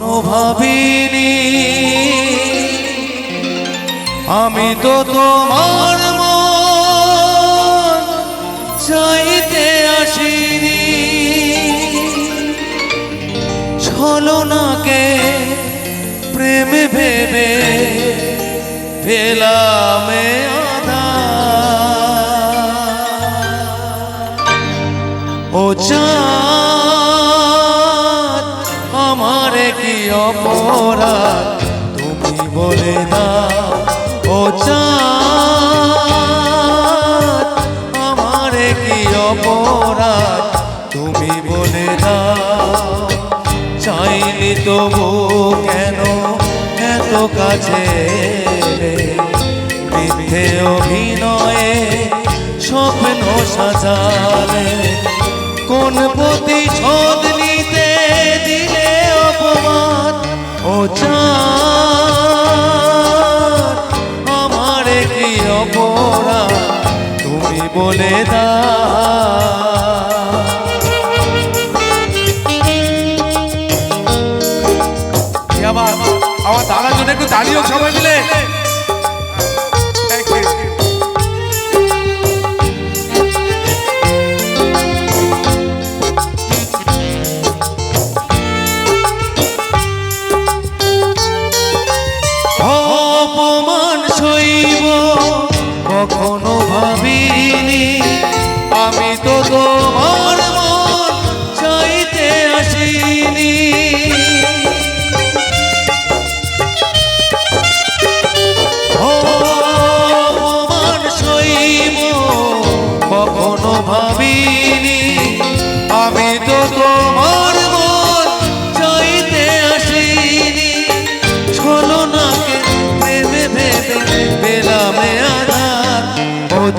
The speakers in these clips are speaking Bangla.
ভাবিনি আমি তো তোমার চাইতে আসিনি। ছলনাকে প্রেম ভেবে ফেলামে আধা ও চাঁদ অপরাধ তুমি বলে দাও, ও চাঁদ, আমার কি অপরাধ তুমি বলে দাও চাইনি তবু কেন এত কাছে? মিথ্যে অভিনয়ে স্বপ্ন সাজালে কোন প্রতিশোধ চাঁদ আমার কি অপরাধ? তুমি বলে দাও। আমার দাদার জন্য একটু দাঁড়িয়ে সবাই মিলে। কখনো ভাবিনি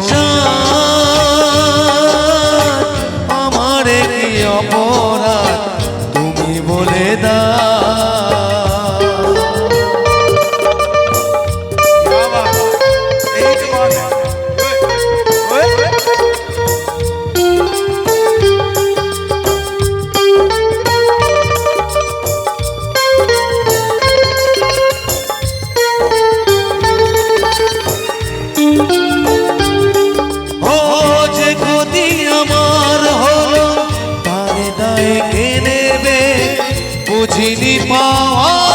চাঁদ আমার কি অপরাধ তুমি বলে দাও। বুঝিনি পাওয়ার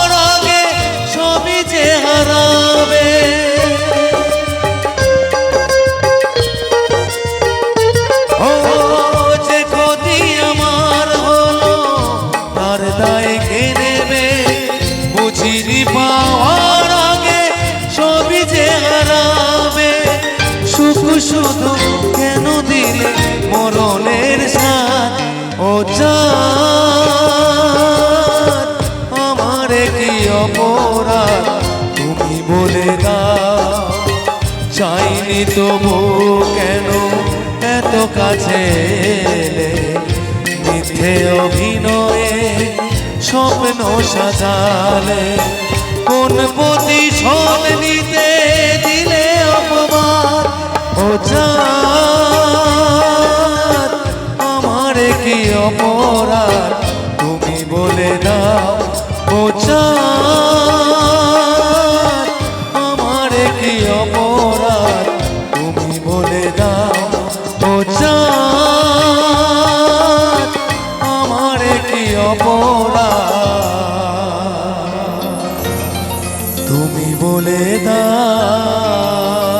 তবু কেন এত কাছে মিথ্যে অভিনয়ে স্বপ্ন সাজালে। কোন প্রতিশোধ নিতে দিলে অপমান? ও আমার কি অপরাধ? তুমি বলে দাও, ও চাঁদ। বলে দাও।